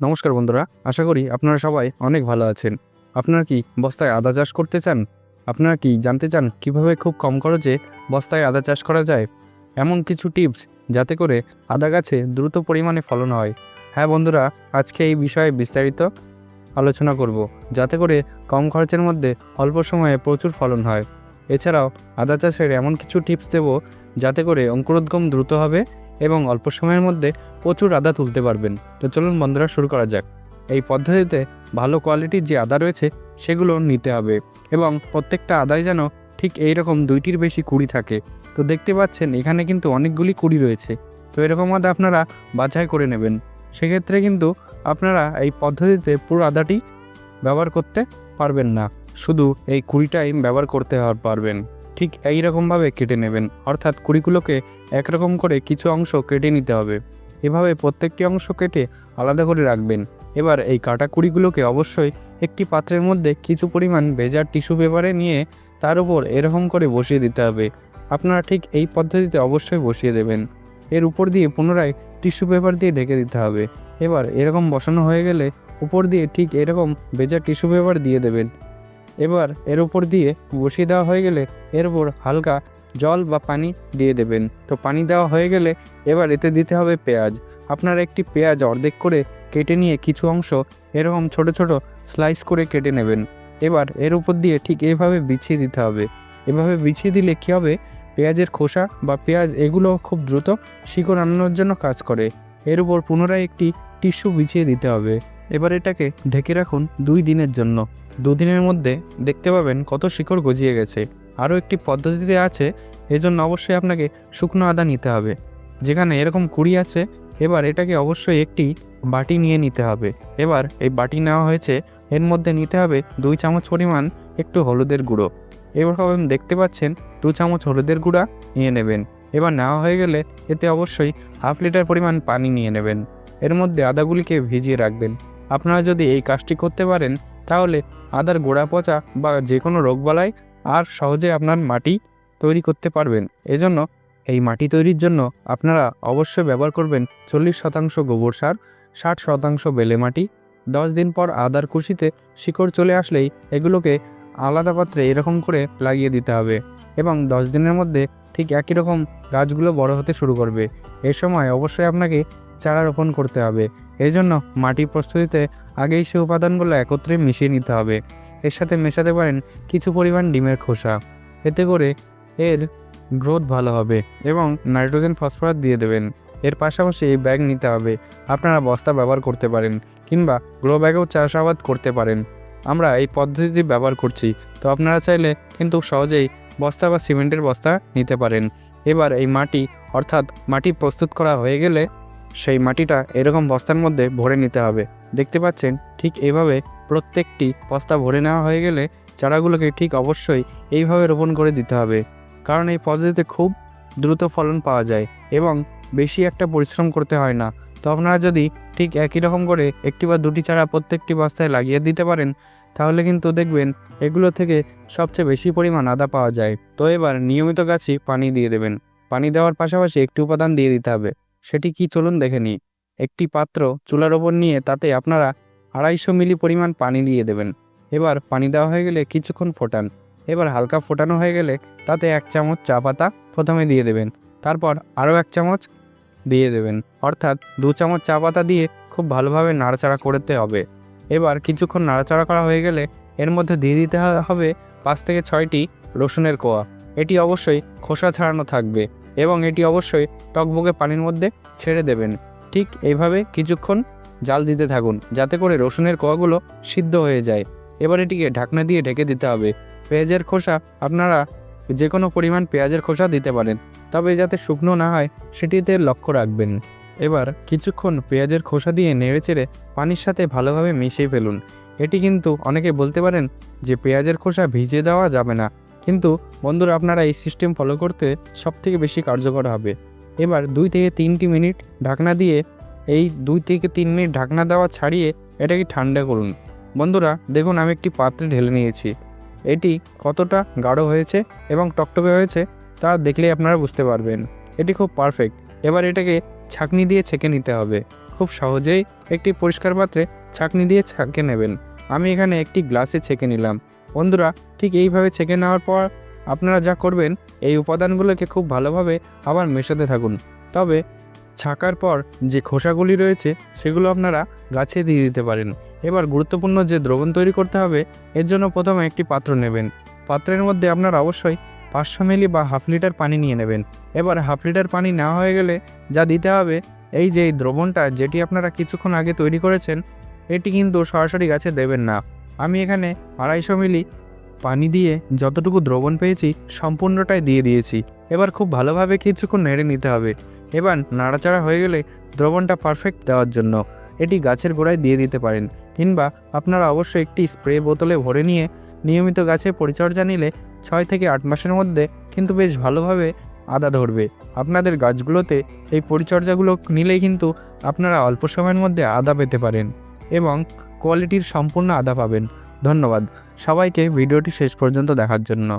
নমস্কার বন্ধুরা, আশা করি আপনারা সবাই অনেক ভালো আছেন। আপনারা কি বস্তায় আদা চাষ করতে চান? আপনারা কি জানতে চান কীভাবে খুব কম খরচে বস্তায় আদা চাষ করা যায়? এমন কিছু টিপস যাতে করে আদা গাছে দ্রুত পরিমাণে ফলন হয়। হ্যাঁ বন্ধুরা, আজকে এই বিষয়ে বিস্তারিত আলোচনা করব, যাতে করে কম খরচের মধ্যে অল্প সময়ে প্রচুর ফলন হয়। এছাড়াও আদা চাষের এমন কিছু টিপস দেব যাতে করে অঙ্কুরোদ্গম দ্রুত হবে এবং অল্প সময়ের মধ্যে প্রচুর আদা তুলতে পারবেন। তো চলুন বন্ধুরা, শুরু করা যাক। এই পদ্ধতিতে ভালো কোয়ালিটির যে আদা রয়েছে, সেগুলো নিতে হবে এবং প্রত্যেকটা আদায় যেন ঠিক এই রকম দুইটির বেশি কুড়ি থাকে। তো দেখতে পাচ্ছেন, এখানে কিন্তু অনেকগুলি কুড়ি রয়েছে। তো এরকম আদা আপনারা বাছাই করে নেবেন। সেক্ষেত্রে কিন্তু আপনারা এই পদ্ধতিতে পুরো আদাটি ব্যবহার করতে পারবেন না। শুধু এই কুড়িটাই ব্যবহার করতে পারবেন। ঠিক এই রকমভাবে কেটে নেবেন। অর্থাৎ কুড়িগুলোকে একরকম করে কিছু অংশ কেটে নিতে হবে। এভাবে প্রত্যেকটি অংশ কেটে আলাদা করে রাখবেন। এবার এই কাটা কুড়িগুলোকে অবশ্যই একটি পাত্রের মধ্যে কিছু পরিমাণ ভেজার টিস্যু পেপারে নিয়ে তার উপর এরকম করে বসিয়ে দিতে হবে। আপনারা ঠিক এই পদ্ধতিতে অবশ্যই বসিয়ে দেবেন। এর উপর দিয়ে পুনরায় টিস্যু পেপার দিয়ে ঢেকে দিতে হবে। এবার এরকম বসানো হয়ে গেলে উপর দিয়ে ঠিক এরকম ভেজা টিস্যু পেপার দিয়ে দেবেন। এবার এর উপর দিয়ে বসিয়ে দেওয়া হয়ে গেলে এর উপর হালকা জল বা পানি দিয়ে দেবেন। তো পানি দেওয়া হয়ে গেলে এবার এতে দিতে হবে পেঁয়াজ। আপনারা একটি পেঁয়াজ অর্ধেক করে কেটে নিয়ে কিছু অংশ এরকম ছোট ছোট স্লাইস করে কেটে নেবেন। এবার এর উপর দিয়ে ঠিক এভাবে বিছিয়ে দিতে হবে। এভাবে বিছিয়ে দিলে কী হবে? পেঁয়াজের খোসা বা পেঁয়াজ এগুলো খুব দ্রুত শিকড় আনানোর জন্য কাজ করে। এর উপর পুনরায় একটি টিস্যু বিছিয়ে দিতে হবে। এবার এটাকে ঢেকে রাখুন দুই দিনের জন্য। দুদিনের মধ্যে দেখতে পাবেন কত শিকড় গজিয়ে গেছে। আরও একটি পদ্ধতিতে আছে, এজন্য অবশ্যই আপনাকে শুকনো আদা নিতে হবে। যেখানে এরকম কুড়ি আছে, এবার এটাকে অবশ্যই একটি বাটি নিয়ে নিতে হবে। এবার এই বাটি নেওয়া হয়েছে, এর মধ্যে নিতে হবে দুই চামচ পরিমাণ একটু হলুদের গুঁড়ো। এরকম দেখতে পাচ্ছেন, দু চামচ হলুদের গুঁড়া নিয়ে নেবেন। এবার নেওয়া হয়ে গেলে এতে অবশ্যই হাফ লিটার পরিমাণ পানি নিয়ে নেবেন। এর মধ্যে আদাগুলিকে ভিজিয়ে রাখবেন। আপনারা যদি এই কাজটি করতে পারেন, তাহলে আদার গোড়া পচা বা যে কোনো রোগবালাই আর সহজে আপনার মাটি তৈরি করতে পারবেন। এজন্য এই মাটি তৈরির জন্য আপনারা অবশ্যই ব্যবহার করবেন চল্লিশ শতাংশ গোবর সার, ষাট শতাংশ বেলে মাটি, দশ দিন পর আদার কুশিতে শিকড় চলে আসলেই এগুলোকে আলাদা পাত্রে এরকম করে লাগিয়ে দিতে হবে এবং দশ দিনের মধ্যে ঠিক একই রকম গাছগুলো বড় হতে শুরু করবে। এ সময় অবশ্যই আপনাকে চারা রোপণ করতে হবে। এই জন্য মাটি প্রস্তুতিতে আগেই সে উপাদানগুলো একত্রে মিশিয়ে নিতে হবে। এর সাথে মেশাতে পারেন কিছু পরিমাণ ডিমের খোসা। এতে করে এর গ্রোথ ভালো হবে এবং নাইট্রোজেন ফসফরাস দিয়ে দেবেন। এর পাশাপাশি এই ব্যাগ নিতে হবে। আপনারা বস্তা ব্যবহার করতে পারেন কিংবা গ্রো ব্যাগেও চাষাবাদ করতে পারেন। আমরা এই পদ্ধতিটি ব্যবহার করছি। তো আপনারা চাইলে কিন্তু সহজেই বস্তা বা সিমেন্টের বস্তা নিতে পারেন। এবার এই মাটি, অর্থাৎ মাটি প্রস্তুত করা হয়ে গেলে সেই মাটিটা এরকম বস্তার মধ্যে ভরে নিতে হবে। দেখতে পাচ্ছেন, ঠিক এইভাবে প্রত্যেকটি বস্তা ভরে নেওয়া হয়ে গেলে চারাগুলোকে ঠিক অবশ্যই এইভাবে রোপণ করে দিতে হবে। কারণ এই পদ্ধতিতে খুব দ্রুত ফলন পাওয়া যায় এবং বেশি একটা পরিশ্রম করতে হয় না। তো আপনারা যদি ঠিক একই রকম করে একটি বা দুটি চারা প্রত্যেকটি বস্তায় লাগিয়ে দিতে পারেন, তাহলে কিন্তু দেখবেন এগুলো থেকে সবচেয়ে বেশি পরিমাণ আদা পাওয়া যায়। তো এবার নিয়মিত গাছই পানি দিয়ে দেবেন। পানি দেওয়ার পাশাপাশি একটি উপাদান দিয়ে দিতে হবে। সেটি কি চলুন দেখে নিই। একটি পাত্র চুলার ওপর নিয়ে তাতে আপনারা আড়াইশো মিলি পরিমাণ পানি দিয়ে দেবেন। এবার পানি দেওয়া হয়ে গেলে কিছুক্ষণ ফোটান। এবার হালকা ফোটানো হয়ে গেলে তাতে এক চামচ চা পাতা প্রথমে দিয়ে দেবেন। তারপর আরও এক চামচ দিয়ে দেবেন। অর্থাৎ দু চামচ চা পাতা দিয়ে খুব ভালোভাবে নাড়াচাড়া করতে হবে। এবার কিছুক্ষণ নাড়াচাড়া করা হয়ে গেলে এর মধ্যে দিয়ে দিতে হবে পাঁচ থেকে ছয়টি রসুনের কোয়া। এটি অবশ্যই খোসা ছাড়ানো থাকবে এবং এটি অবশ্যই টকবকে পানির মধ্যে ছেড়ে দেবেন। ঠিক এইভাবে কিছুক্ষণ জাল দিতে থাকুন, যাতে করে রসুনের কোয়াগুলো সিদ্ধ হয়ে যায়। এবার এটিকে ঢাকনা দিয়ে ঢেকে দিতে হবে। পেঁয়াজের খোসা, আপনারা যে কোনো পরিমাণ পেঁয়াজের খোসা দিতে পারেন, তবে যাতে শুকনো না হয়, সেটিতে লক্ষ্য রাখবেন। এবার কিছুক্ষণ পেঁয়াজের খোসা দিয়ে নেড়েচেড়ে পানির সাথে ভালোভাবে মিশিয়ে ফেলুন। এটি কিন্তু অনেকে বলতে পারেন যে পেঁয়াজের খোসা ভিজে দেওয়া যাবে না। কিন্তু বন্ধুরা, আপনারা এই সিস্টেম ফলো করতে সবথেকে বেশি কার্যকর হবে। এবার দুই থেকে তিনটি মিনিট ঢাকনা দিয়ে এই দুই থেকে তিন মিনিট ঢাকনা দেওয়া ছাড়িয়ে এটাকে ঠান্ডা করুন। বন্ধুরা, দেখুন আমি একটি পাত্রে ঢেলে নিয়েছি। এটি কতটা গাঢ় হয়েছে এবং টকটকে হয়েছে তা দেখলেই আপনারা বুঝতে পারবেন। এটি খুব পারফেক্ট এবার এটাকে ছাঁকনি দিয়ে ছেঁকে নিতে হবে। খুব সহজেই একটি পরিষ্কার পাত্রে ছাঁকনি দিয়ে ছাঁকে নেবেন। আমি এখানে একটি গ্লাসে ছেঁকে নিলাম। বন্ধুরা, ঠিক এইভাবে ছেঁকে নেওয়ার পর আপনারা যা করবেন, এই উপাদানগুলোকে খুব ভালোভাবে আবার মেশাতে থাকুন। তবে ছাকার পর যে খোসাগুলি রয়েছে সেগুলো আপনারা গাছে দিয়ে দিতে পারেন। এবার গুরুত্বপূর্ণ যে দ্রবণ তৈরি করতে হবে, এর জন্য প্রথমে একটি পাত্র নেবেন। পাত্রের মধ্যে আপনারা অবশ্যই পাঁচশো মিলি বা হাফ লিটার পানি নিয়ে নেবেন। এবার হাফ লিটার পানি না হয়ে গেলে যা দিতে হবে, এই যে এই দ্রবণটা যেটি আপনারা কিছুক্ষণ আগে তৈরি করেছেন, এটি কিন্তু সরাসরি গাছে দেবেন না। আমি এখানে আড়াইশো মিলি পানি দিয়ে যতটুকু দ্রবণ পেয়েছি সম্পূর্ণটাই দিয়ে দিয়েছি। এবার খুব ভালোভাবে কিছুক্ষণ নেড়ে নিতে হবে। এবার নাড়াচাড়া হয়ে গেলে দ্রবণটা পারফেক্ট দেওয়ার জন্য। এটি গাছের গোড়ায় দিয়ে দিতে পারেন কিংবা আপনারা অবশ্যই একটি স্প্রে বোতলে ভরে নিয়ে নিয়মিত গাছের পরিচর্যা নিলে ছয় থেকে আট মাসের মধ্যে কিন্তু বেশ ভালোভাবে আদা ধরবে। আপনাদের গাছগুলোতে এই পরিচর্যাগুলো নিলেই কিন্তু আপনারা অল্প সময়ের মধ্যে আদা পেতে পারেন এবং কোয়ালিটির সম্পূর্ণ আদা পাবেন। ধন্যবাদ। সবাইকে ভিডিওটি শেষ পর্যন্ত দেখার জন্য।